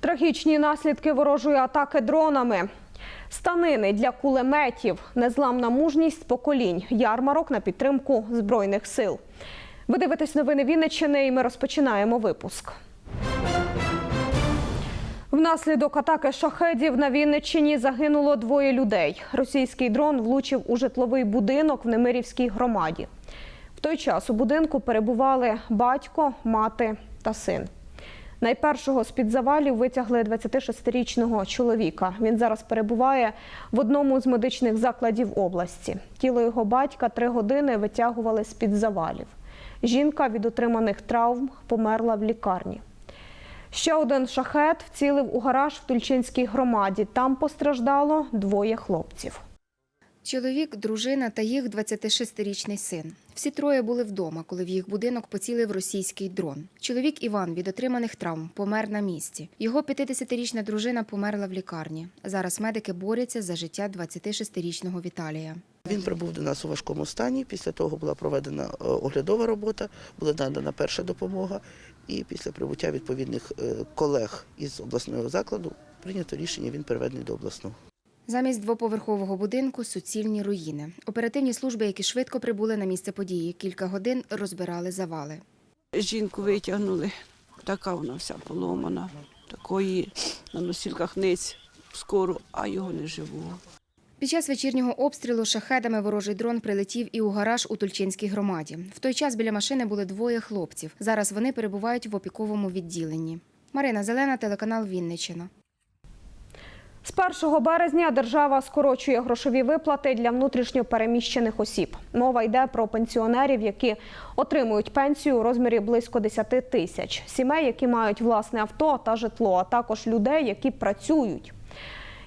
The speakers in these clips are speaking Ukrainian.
Трагічні наслідки ворожої атаки дронами. Станини для кулеметів, незламна мужність поколінь, ярмарок на підтримку збройних сил. Ви дивитесь новини Вінниччини і ми розпочинаємо випуск. Внаслідок атаки шахедів на Вінниччині загинуло двоє людей. Російський дрон влучив у житловий будинок в Немирівській громаді. В той час у будинку перебували батько, мати та син. Найпершого з-під завалів витягли 26-річного чоловіка. Він зараз перебуває в одному з медичних закладів області. Тіло його батька три години витягували з-під завалів. Жінка від отриманих травм померла в лікарні. Ще один шахет вцілив у гараж в Тульчинській громаді. Там постраждало двоє хлопців. Чоловік, дружина та їх 26-річний син. Всі троє були вдома, коли в їх будинок поцілив російський дрон. Чоловік Іван від отриманих травм помер на місці. Його 50-річна дружина померла в лікарні. Зараз медики борються за життя 26-річного Віталія. Він прибув до нас у важкому стані. Після того була проведена е, оглядова робота, була надана перша допомога. І після прибуття відповідних е, колег із обласного закладу прийнято рішення. Він переведений до обласного. Замість двоповерхового будинку суцільні руїни. Оперативні служби, які швидко прибули на місце події, кілька годин розбирали завали. Жінку витягнули, така вона вся поломана, такої на носілках ниць скоро, а його не живого. Під час вечірнього обстрілу шахедами ворожий дрон прилетів і у гараж у Тульчинській громаді. В той час біля машини були двоє хлопців. Зараз вони перебувають в опіковому відділенні. Марина Зелена, телеканал Вінниччина. З 1 березня держава скорочує грошові виплати для внутрішньо переміщених осіб. Мова йде про пенсіонерів, які отримують пенсію у розмірі близько 10 тисяч, сімей, які мають власне авто та житло, а також людей, які працюють.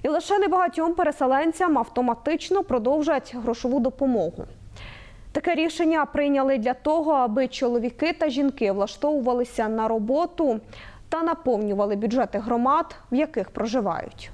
І лише небагатьом переселенцям автоматично продовжать грошову допомогу. Таке рішення прийняли для того, аби чоловіки та жінки влаштовувалися на роботу та наповнювали бюджети громад, в яких проживають.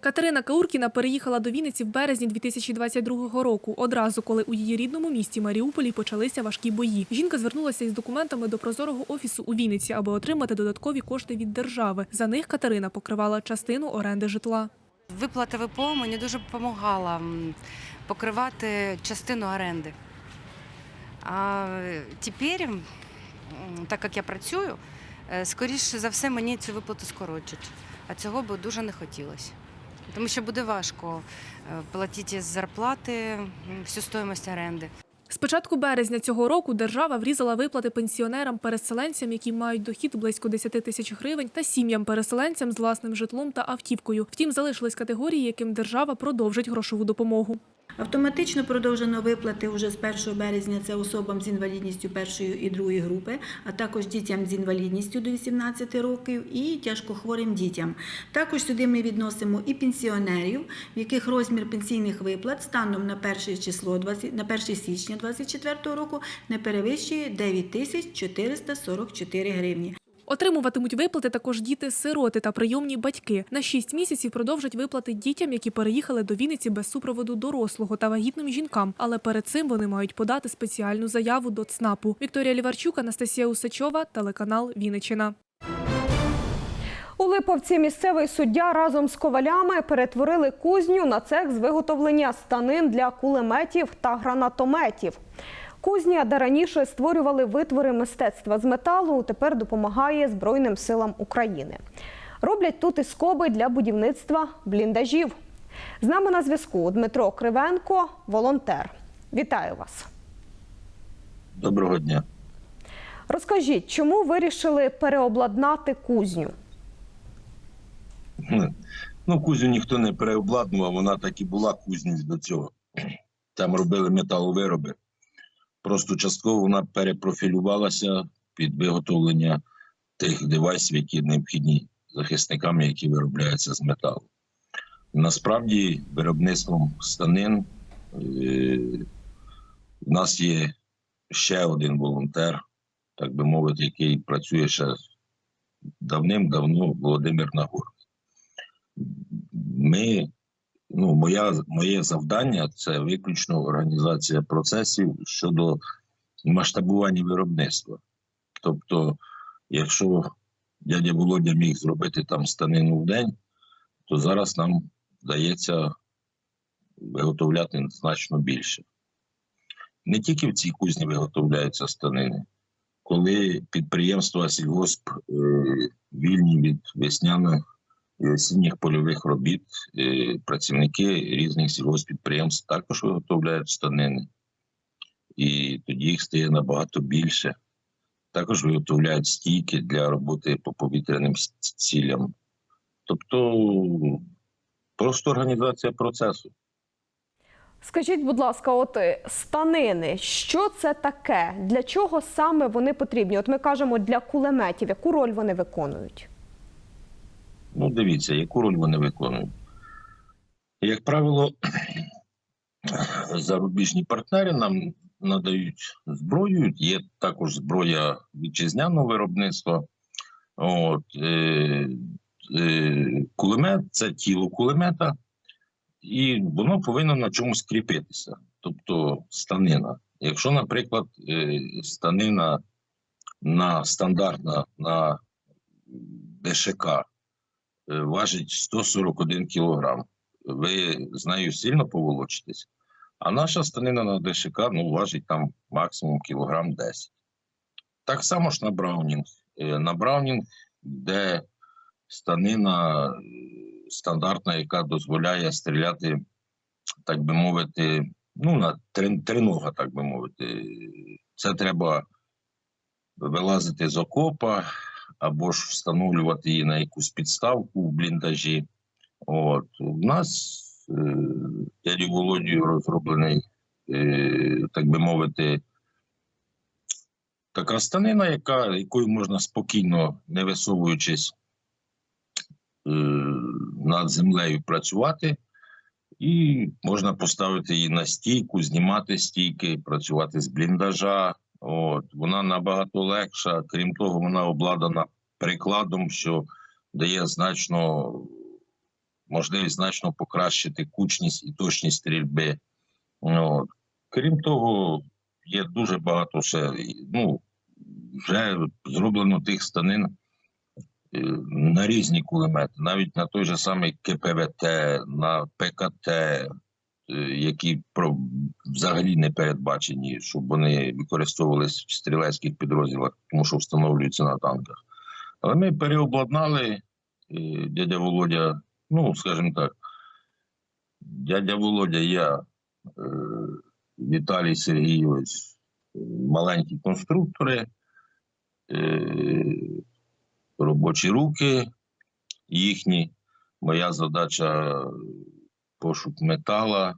Катерина Кауркіна переїхала до Вінниці в березні 2022 року, одразу коли у її рідному місті Маріуполі почалися важкі бої. Жінка звернулася із документами до прозорого офісу у Вінниці, аби отримати додаткові кошти від держави. За них Катерина покривала частину оренди житла. Виплата ВПО мені дуже допомагала покривати частину оренди. А тепер, так як я працюю, е, скоріше за все мені цю виплату скорочать. А цього би дуже не хотілося. Тому що буде важко е, платити з зарплати всю стоїмость оренди. З початку березня цього року держава врізала виплати пенсіонерам-переселенцям, які мають дохід близько 10 тисяч гривень, та сім'ям-переселенцям з власним житлом та автівкою. Втім, залишились категорії, яким держава продовжить грошову допомогу. Автоматично продовжено виплати вже з 1 березня це особам з інвалідністю першої і другої групи, а також дітям з інвалідністю до 18 років і тяжкохворим дітям. Також сюди ми відносимо і пенсіонерів, в яких розмір пенсійних виплат станом на 1 число 20, на 1 січня 2024 року не перевищує 9 тисяч 444 гривні. Отримуватимуть виплати також діти-сироти та прийомні батьки. На 6 місяців продовжать виплати дітям, які переїхали до Вінниці без супроводу дорослого та вагітним жінкам. Але перед цим вони мають подати спеціальну заяву до ЦНАПу. Вікторія Ліварчук, Анастасія Усачова, телеканал Вінниччина. У Липовці місцевий суддя разом з ковалями перетворили кузню на цех з виготовлення станин для кулеметів та гранатометів. Кузня, де раніше створювали витвори мистецтва з металу, тепер допомагає Збройним силам України. Роблять тут і скоби для будівництва бліндажів. З нами на зв'язку Дмитро Кривенко, волонтер. Вітаю вас. Доброго дня. Розкажіть, чому вирішили переобладнати кузню? Ну, кузню ніхто не переобладнував, вона так і була кузні до цього. Там робили металовироби. Просто частково вона перепрофілювалася під виготовлення тих девайсів, які необхідні захисникам, які виробляються з металу. Насправді, виробництвом станин е, у нас є ще один волонтер, так би мовити, який працює ще давним-давно Володимир Нагор. Ми ну, моя, моє завдання це виключно організація процесів щодо масштабування виробництва. Тобто, якщо дядя Володя міг зробити там станину в день, то зараз нам вдається виготовляти значно більше. Не тільки в цій кузні виготовляються станини. Коли підприємства сільгосп е, вільні від весняних осінніх польових робіт, е, працівники різних сільгоспідприємств також виготовляють станини. І тоді їх стає набагато більше. Також виготовляють стійки для роботи по повітряним цілям. Тобто просто організація процесу. Скажіть, будь ласка, от е, станини, що це таке? Для чого саме вони потрібні? От ми кажемо для кулеметів, яку роль вони виконують? Ну, дивіться, яку роль вони виконують. Як правило, зарубіжні партнери нам надають зброю, є також зброя вітчизняного виробництва. От, е, е, кулемет це тіло кулемета, і воно повинно на чомусь кріпитися, тобто станина. Якщо, наприклад, е, станина на стандартна на ДШК важить 141 кілограм. Ви з нею сильно поволочитесь. А наша станина на ДШК ну, важить там максимум кілограм 10. Так само ж на Браунінг. Е, На Браунінг, де станина е, стандартна, яка дозволяє стріляти, так би мовити, ну, на тринога, так би мовити. Це треба вилазити з окопа, або ж встановлювати її на якусь підставку в бліндажі. От. У нас е, Володію розроблений, е, так би мовити, така станина, яка, якою можна спокійно, не висовуючись е, над землею працювати, і можна поставити її на стійку, знімати стійки, працювати з бліндажа. От. Вона набагато легша, крім того, вона обладнана прикладом, що дає значно можливість значно покращити кучність і точність стрільби. От. Крім того, є дуже багато ще, ну, вже зроблено тих станин е, на різні кулемети, навіть на той же самий КПВТ, на ПКТ, які взагалі не передбачені, щоб вони використовувалися в стрілецьких підрозділах, тому що встановлюються на танках. Але ми переобладнали е, дядя Володя, ну, скажімо так, дядя Володя, я, е, Віталій Сергійович, е, маленькі конструктори, е, робочі руки їхні. Моя задача пошук метала,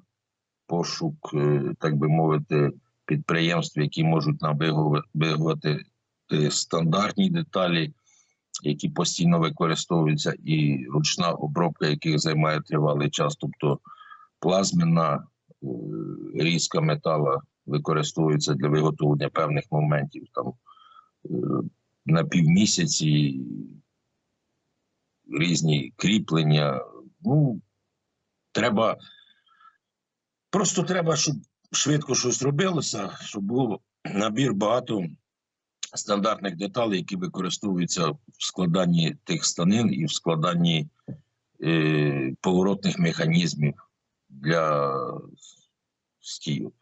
пошук, е, так би мовити, підприємств, які можуть нам виготовити- е, стандартні деталі, які постійно використовуються, і ручна обробка, яких займає тривалий час, тобто плазменна е, різка метала використовується для виготовлення певних моментів там на півмісяці, різні кріплення. Ну, треба просто треба, щоб швидко щось робилося, щоб був набір багато стандартних деталей, які використовуються в складанні тих станин і в складанні е, поворотних механізмів для стійок.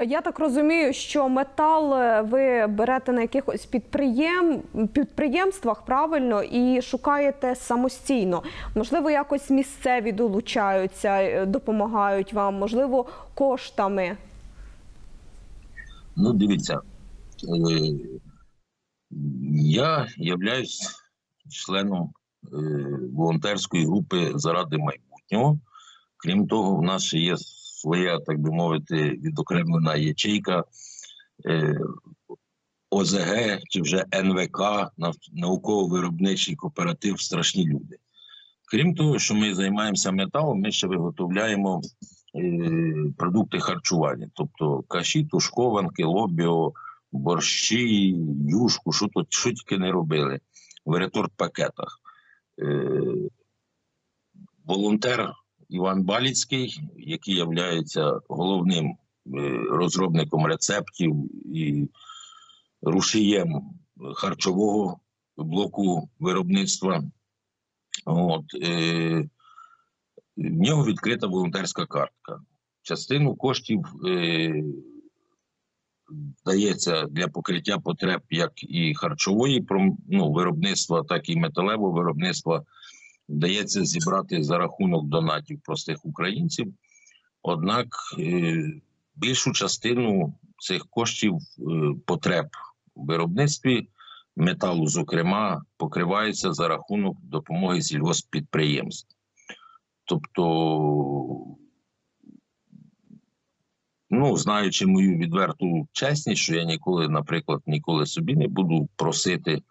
Я так розумію, що метал е, ви берете на якихось підприєм... підприємствах правильно і шукаєте самостійно. Можливо, якось місцеві долучаються, е, допомагають вам, можливо, коштами. Ну, дивіться, е, я являюсь членом волонтерської групи заради майбутнього. Крім того, в нас є своя, так би мовити, відокремлена ячейка е, ОЗГ чи вже НВК, науково-виробничий кооператив Страшні люди. Крім того, що ми займаємося металом, ми ще виготовляємо е, продукти харчування, тобто каші, тушкованки, лобіо, борщі, юшку, що тут що тільки не робили в реторт пакетах. Е, волонтер Іван Баліцький, який є головним е, розробником рецептів і рушієм харчового блоку виробництва. От, е, в нього відкрита волонтерська картка. Частину коштів е, дається для покриття потреб як і харчової ну, виробництва, так і металевого виробництва. Вдається зібрати за рахунок донатів простих українців. Однак е, більшу частину цих коштів е, потреб у виробництві металу, зокрема, покривається за рахунок допомоги сільгосппідприємств. Тобто, ну, знаючи мою відверту чесність, що я ніколи, наприклад, ніколи собі не буду просити,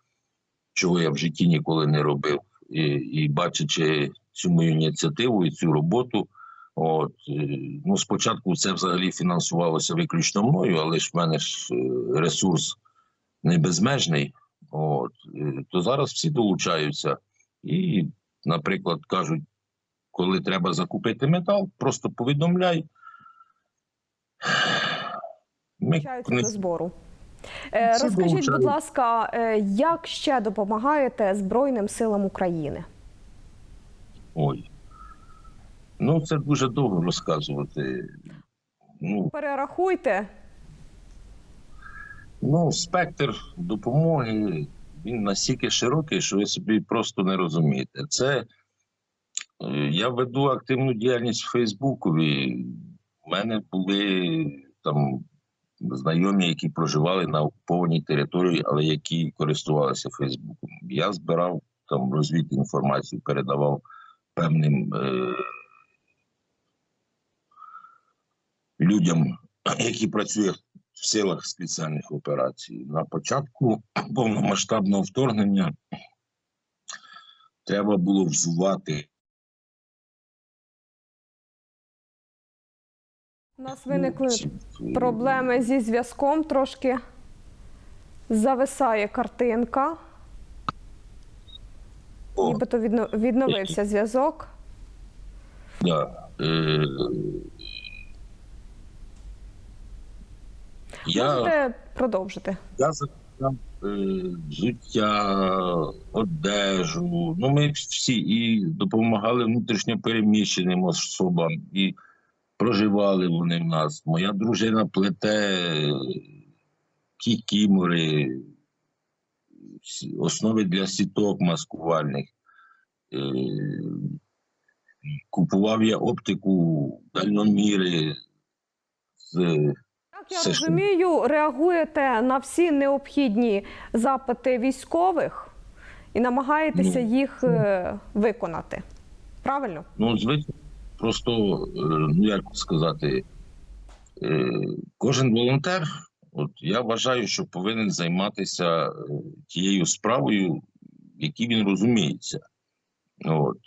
чого я в житті ніколи не робив. І, і бачачи цю мою ініціативу і цю роботу, от, е, ну, спочатку це взагалі фінансувалося виключно мною, але ж в мене ж е, ресурс не безмежний. От, е, то зараз всі долучаються і, наприклад, кажуть, коли треба закупити метал, просто повідомляй. Ми до збору. Е, Розкажіть, будь ласка, е, як ще допомагаєте Збройним силам України? Ой. Ну, це дуже довго розказувати. Ну, Перерахуйте. ну, спектр допомоги він настільки широкий, що ви собі просто не розумієте. Це е, я веду активну діяльність в Фейсбукові. У мене були там знайомі, які проживали на окупованій території, але які користувалися Фейсбуком. Я збирав там розвід інформацію, передавав певним е, людям, які працюють в силах спеціальних операцій. На початку повномасштабного вторгнення треба було взувати У нас виникли е, проблеми зі зв'язком. Трошки зависає картинка. О, Нібито відно- відновився зв'язок. да, е, я, Можете продовжити. я закупляв е, взуття, одежу. Ну, ми всі і допомагали внутрішньо переміщеним особам, і проживали вони в нас. Моя дружина плете кікімори, основи для сіток маскувальних. Е, Купував я оптику, дальноміри з я розумію, реагуєте на всі необхідні запити військових і намагаєтеся Ну, їх е, виконати. Правильно? Ну, звичайно, просто, е, ну як сказати, е, кожен волонтер, от я вважаю, що повинен займатися е, тією справою, в якій він розуміється. От,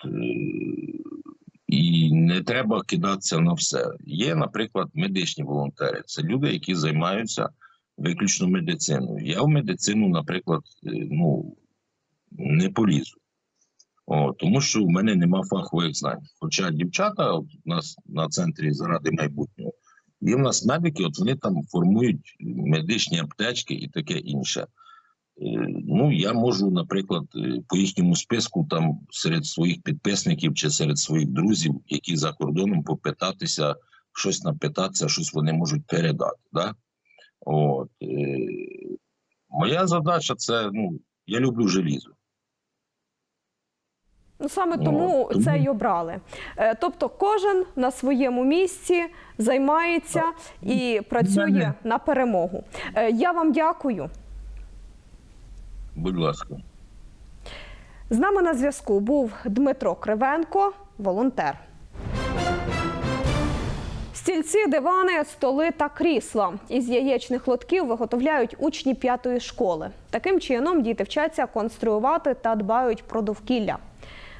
і не треба кидатися на все. Є, наприклад, медичні волонтери. Це люди, які займаються виключно медициною. Я в медицину, наприклад, ну, не полізу. О, тому що в мене нема фахових знань. Хоча дівчата от у нас на центрі заради майбутнього, є в нас медики, от вони там формують медичні аптечки і таке інше. Е, Ну, я можу, наприклад, е, по їхньому списку там серед своїх підписників чи серед своїх друзів, які за кордоном попитатися, щось напитатися, щось вони можуть передати. Да? От, е, моя задача це, ну, я люблю желізо. Ну саме Ну, тому тому- це й обрали. Е, Тобто кожен на своєму місці займається і працює на перемогу. Е, Я вам дякую. Будь ласка. З нами на зв'язку був Дмитро Кривенко, волонтер. Стільці, дивани, столи та крісла із яєчних лотків виготовляють учні п'ятої школи. Таким чином діти вчаться конструювати та дбають про довкілля.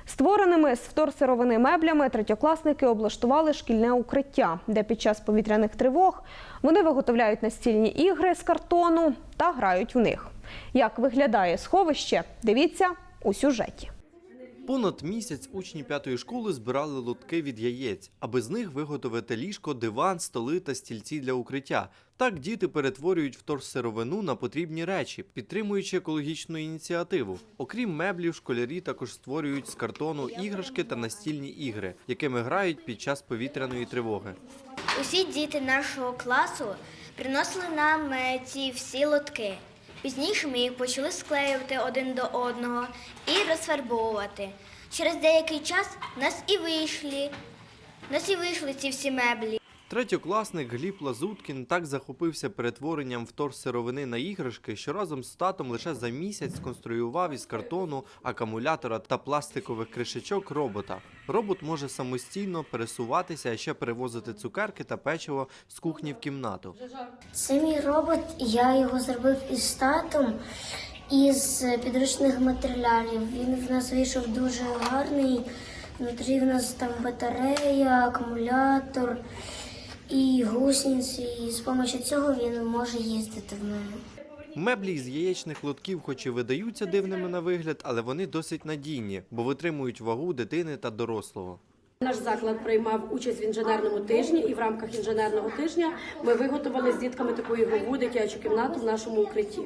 Створеними з вторсировини меблями третьокласники облаштували шкільне укриття, де під час повітряних тривог вони виготовляють настільні ігри з картону та грають в них. Як виглядає сховище, дивіться у сюжеті. Понад місяць учні п'ятої школи збирали лотки від яєць, аби з них виготовити ліжко, диван, столи та стільці для укриття. Так діти перетворюють вторсировину на потрібні речі, підтримуючи екологічну ініціативу. Окрім меблів, школярі також створюють з картону іграшки та настільні ігри, якими грають під час повітряної тривоги. Усі діти нашого класу приносили нам е, ці всі лотки. Пізніше ми їх почали склеювати один до одного і розфарбовувати. Через деякий час нас і вийшли. нас і вийшли ці всі меблі. Третьокласник Гліб Лазуткін так захопився перетворенням вторсировини на іграшки, що разом з татом лише за місяць сконструював із картону, акумулятора та пластикових кришечок робота. Робот може самостійно пересуватися, а ще перевозити цукерки та печиво з кухні в кімнату. Це мій робот, я його зробив із татом із підручних матеріалів. Він в нас вийшов дуже гарний. Внутрі в нас там батарея, акумулятор і гусениці. І з допомогою цього він може їздити в мене. Меблі з яєчних лотків, хоч і видаються дивними на вигляд, але вони досить надійні, бо витримують вагу дитини та дорослого. Наш заклад приймав участь в інженерному тижні, і в рамках інженерного тижня ми виготовили з дітками таку ігрову дитячу кімнату в нашому укритті.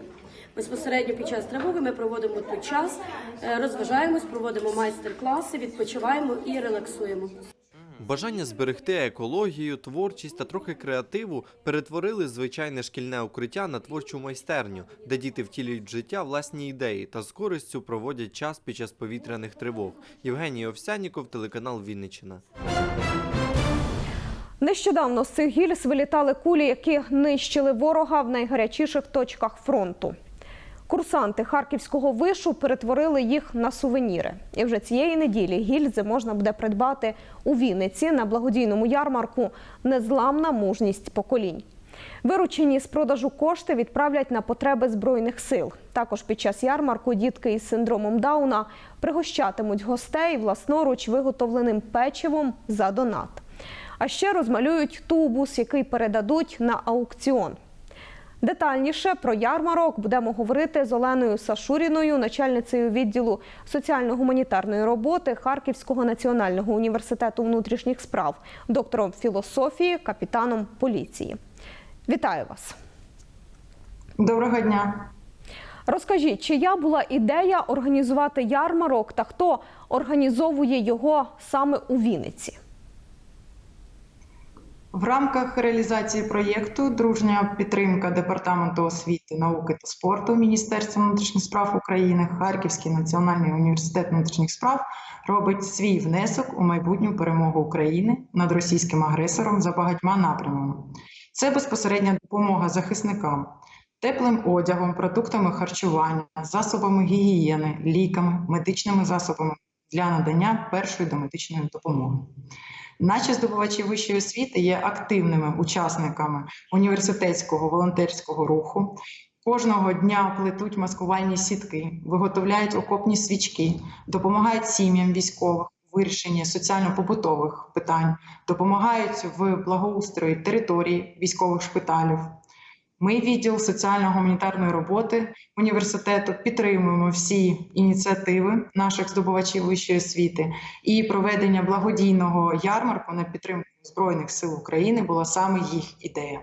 Безпосередньо під час тривоги ми проводимо тут час, е, розважаємось, проводимо майстер-класи, відпочиваємо і релаксуємо. Бажання зберегти екологію, творчість та трохи креативу перетворили звичайне шкільне укриття на творчу майстерню, де діти втілюють життя власні ідеї та з користю проводять час під час повітряних тривог. Євгеній Овсяніков, телеканал Вінниччина. Нещодавно з цих гільз вилітали кулі, які нищили ворога в найгарячіших точках фронту. Курсанти харківського вишу перетворили їх на сувеніри. І вже цієї неділі гільзи можна буде придбати у Вінниці на благодійному ярмарку Незламна мужність поколінь. Виручені з продажу кошти відправлять на потреби збройних сил. Також під час ярмарку дітки із синдромом Дауна пригощатимуть гостей власноруч виготовленим печивом за донат. А ще розмалюють тубус, який передадуть на аукціон. Детальніше про ярмарок будемо говорити з Оленою Сашуріною, начальницею відділу соціально-гуманітарної роботи Харківського національного університету внутрішніх справ, доктором філософії, капітаном поліції. Вітаю вас! Доброго дня. Розкажіть, чия була ідея організувати ярмарок та хто організовує його саме у Вінниці? В рамках реалізації проєкту Дружня підтримка Департаменту освіти, науки та спорту Міністерства внутрішніх справ України Харківський національний університет внутрішніх справ робить свій внесок у майбутню перемогу України над російським агресором за багатьма напрямами. Це безпосередня допомога захисникам, теплим одягом, продуктами харчування, засобами гігієни, ліками, медичними засобами для надання першої домедичної допомоги. Наші здобувачі вищої освіти є активними учасниками університетського волонтерського руху. Кожного дня плетуть маскувальні сітки, виготовляють окопні свічки, допомагають сім'ям військових у вирішенні соціально-побутових питань, допомагають в благоустрої територій військових шпиталів. Ми, відділ соціально-гуманітарної роботи університету, підтримуємо всі ініціативи наших здобувачів вищої освіти, і проведення благодійного ярмарку на підтримку Збройних сил України була саме їх ідея.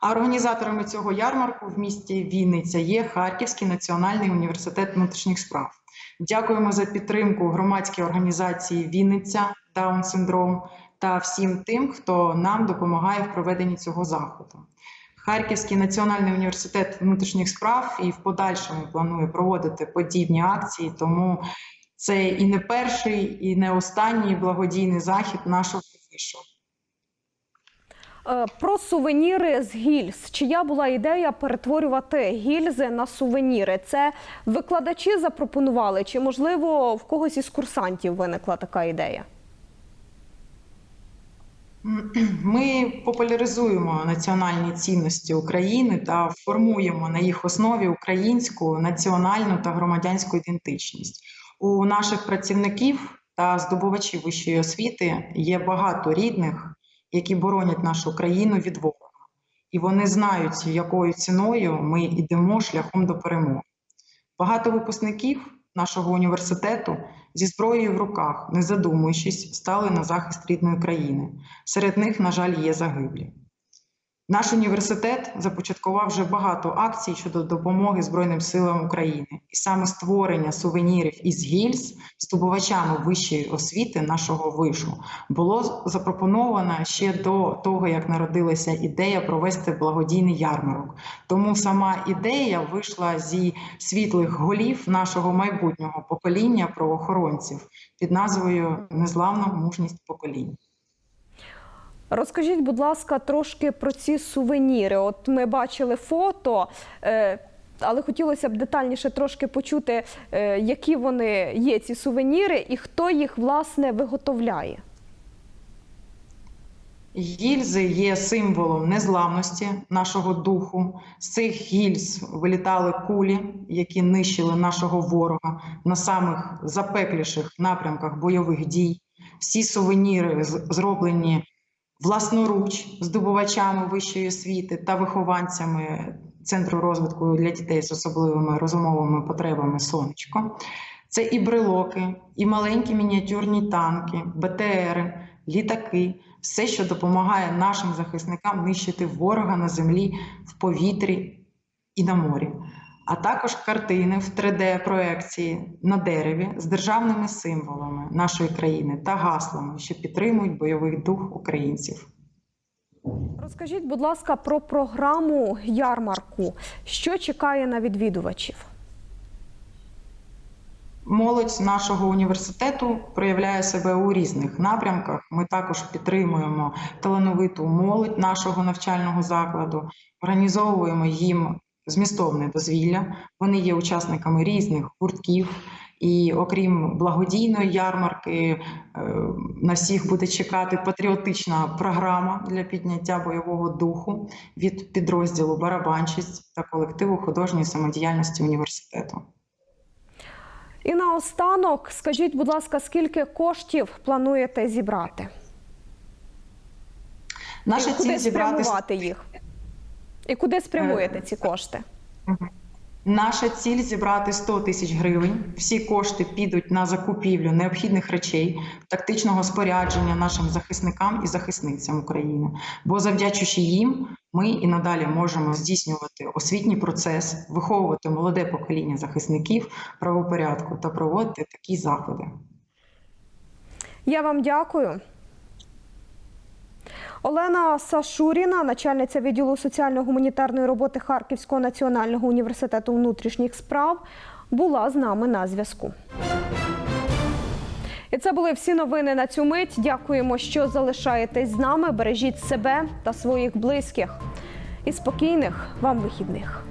А організаторами цього ярмарку в місті Вінниця є Харківський національний університет внутрішніх справ. Дякуємо за підтримку громадській організації Вінниця Даун Синдром та всім тим, хто нам допомагає в проведенні цього заходу. Харківський національний університет внутрішніх справ і в подальшому планує проводити подібні акції, тому це і не перший, і не останній благодійний захід нашого вишу. Е, Про сувеніри з гільз. Чия була ідея перетворювати гільзи на сувеніри? Це викладачі запропонували, чи можливо в когось із курсантів виникла така ідея? Ми популяризуємо національні цінності України та формуємо на їх основі українську національну та громадянську ідентичність. У наших працівників та здобувачів вищої освіти є багато рідних, які боронять нашу країну від ворога, і вони знають, якою ціною ми йдемо шляхом до перемоги. Багато випускників нашого університету зі зброєю в руках, не задумуючись, стали на захист рідної країни. Серед них, на жаль, є загиблі. Наш університет започаткував вже багато акцій щодо допомоги Збройним силам України, і саме створення сувенірів із гільз здобувачами вищої освіти нашого вишу було запропоновано ще до того, як народилася ідея провести благодійний ярмарок. Тому сама ідея вийшла зі світлих голів нашого майбутнього покоління правоохоронців під назвою Незламна мужність поколінь. Розкажіть, будь ласка, трошки про ці сувеніри. От ми бачили фото, е, але хотілося б детальніше трошки почути, е, які вони є, ці сувеніри, і хто їх власне виготовляє. Гільзи є символом незламності нашого духу. З цих гільз вилітали кулі, які нищили нашого ворога на самих запекліших напрямках бойових дій. Всі сувеніри зроблені власноруч здобувачами вищої освіти та вихованцями Центру розвитку для дітей з особливими розумовими потребами Сонечко. Це і брелоки, і маленькі мініатюрні танки, БТРи, літаки, все, що допомагає нашим захисникам нищити ворога на землі, в повітрі і на морі. А також картини в 3D-проекції на дереві з державними символами нашої країни та гаслами, що підтримують бойовий дух українців. Розкажіть, будь ласка, про програму ярмарку. Що чекає на відвідувачів? Молодь нашого університету проявляє себе у різних напрямках. Ми також підтримуємо талановиту молодь нашого навчального закладу, організовуємо їм змістовне дозвілля. Вони є учасниками різних гуртків. І окрім благодійної ярмарки, е, на всіх буде чекати патріотична програма для підняття бойового духу від підрозділу Барабанщиць та колективу художньої самодіяльності університету. І наостанок, скажіть, будь ласка, скільки коштів плануєте зібрати? Наша ціль зібрати їх? І куди спрямуєте ці кошти? Наша ціль зібрати 100 тисяч гривень. Всі кошти підуть на закупівлю необхідних речей, тактичного спорядження нашим захисникам і захисницям України. Бо завдячуючи їм, ми і надалі можемо здійснювати освітній процес, виховувати молоде покоління захисників правопорядку та проводити такі заходи. Я вам дякую. Олена Сашуріна, начальниця відділу соціально-гуманітарної роботи Харківського національного університету внутрішніх справ, була з нами на зв'язку. І це були всі новини на цю мить. Дякуємо, що залишаєтесь з нами. Бережіть себе та своїх близьких. І спокійних вам вихідних.